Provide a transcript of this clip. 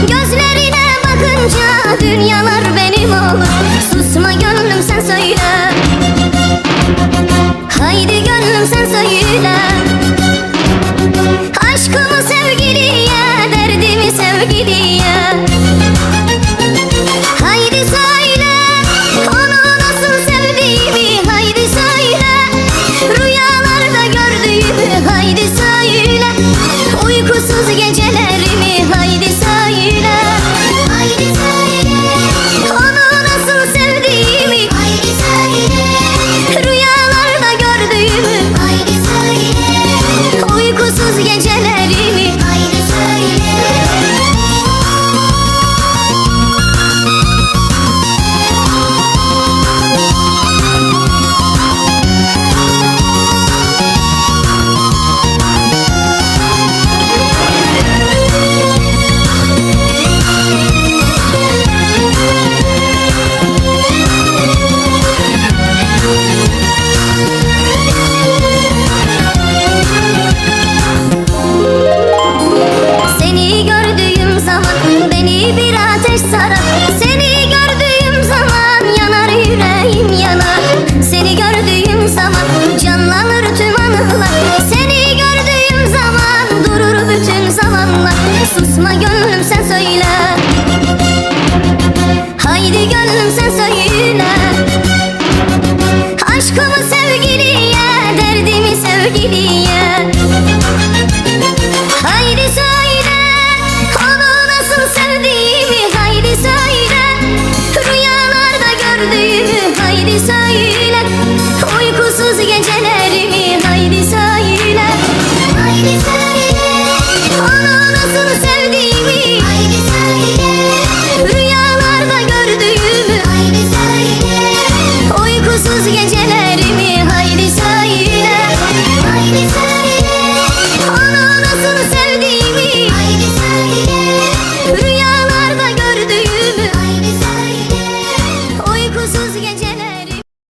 Gözlerine bakınca dünyalar benim olur. Susma gönlüm sen söyle. Haydi gönlüm sen söyle. Aşkımı sevgiliye, derdimi sevgiliye. Haydi söyle, onu nasıl sevdiğimi. Haydi söyle, rüyalarda gördüğümü. Haydi söyle, uykusuz gecelerimi Susma gönlüm sen söyle. Haydi gönlüm sen söyle. Aşkımı sevgiliye, derdimi sevgiliye